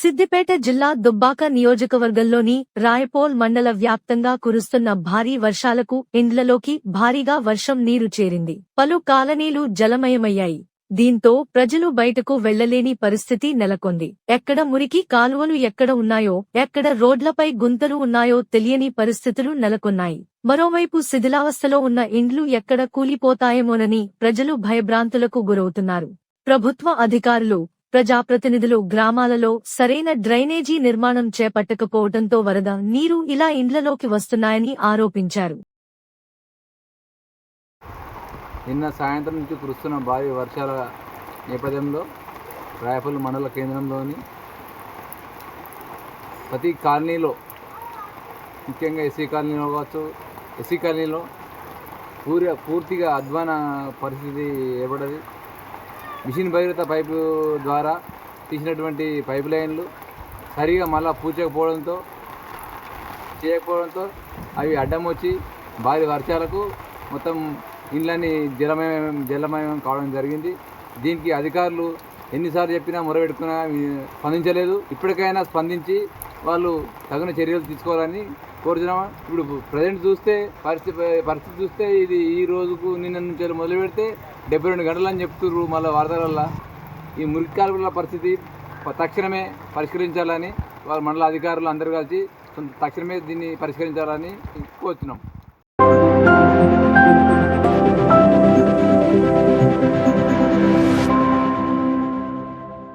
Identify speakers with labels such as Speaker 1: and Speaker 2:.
Speaker 1: సిద్దిపేట జిల్లా దుబ్బాక నియోజకవర్గంలోని రాయపోల్ మండల వ్యాప్తంగా కురుస్తున్న భారీ వర్షాలకు ఇండ్లలోకి భారీగా వర్షం నీరు చేరింది. పలు కాలనీలు జలమయమయ్యాయి. దీంతో ప్రజలు బయటకు వెళ్ళలేని పరిస్థితి నెలకొంది. ఎక్కడ మురికి కాలువలు ఎక్కడ ఉన్నాయో ఎక్కడ రోడ్లపై గుంతలు ఉన్నాయో తెలియని పరిస్థితులు నెలకొన్నాయి. మరోవైపు శిథిలావస్థలో ఉన్న ఇండ్లు ఎక్కడ కూలిపోతాయేమోనని ప్రజలు భయభ్రాంతులకు గురవుతున్నారు. ప్రభుత్వ అధికారులు ప్రజాప్రతినిధులు గ్రామాలలో సరైన డ్రైనేజీ నిర్మాణం చేపట్టకపోవడంతో వరద నీరు ఇలా ఇండ్లలోకి వస్తున్నాయని ఆరోపించారు.
Speaker 2: నిన్న సాయంత్రం నుంచి కురుస్తున్న భారీ వర్షాల నేపథ్యంలో రాయపల్లి మండల కేంద్రంలోని ప్రతి కాలనీలో ముఖ్యంగా ఎస్సీ కాలనీలో కావచ్చు ఎస్సీ కాలనీలో పూర్తిగా అధ్వాన పరిస్థితి ఏర్పడది. మిషన్ భగీరథ పైపు ద్వారా తీసినటువంటి పైప్ లైన్లు సరిగా మళ్ళా పూచకపోవడంతో చేయకపోవడంతో అవి అడ్డం వచ్చి భారీ వర్షాలకు మొత్తం ఇండ్లన్నీ జలమయం జలమయం కావడం జరిగింది. దీనికి అధికారులు ఎన్నిసార్లు చెప్పినా మొరబెట్టుకున్నా స్పందించలేదు. ఇప్పటికైనా స్పందించి వాళ్ళు తగిన చర్యలు తీసుకోవాలని కోరుతున్నాము ఇప్పుడు ప్రజెంట్ చూస్తే పరిస్థితి పరిస్థితి చూస్తే ఇది ఈ రోజుకు నిన్న నుంచి మొదలు పెడితే డెబ్బై రెండు గంటలు అని చెప్తుర్రు మళ్ళీ వార్తలల్లో. ఈ మురికి కాలువల పరిస్థితి తక్షణమే పరిష్కరించాలని వాళ్ళ మండల అధికారులు అందరూ కలిసి తక్షణమే దీన్ని పరిష్కరించాలని కోరుతున్నాం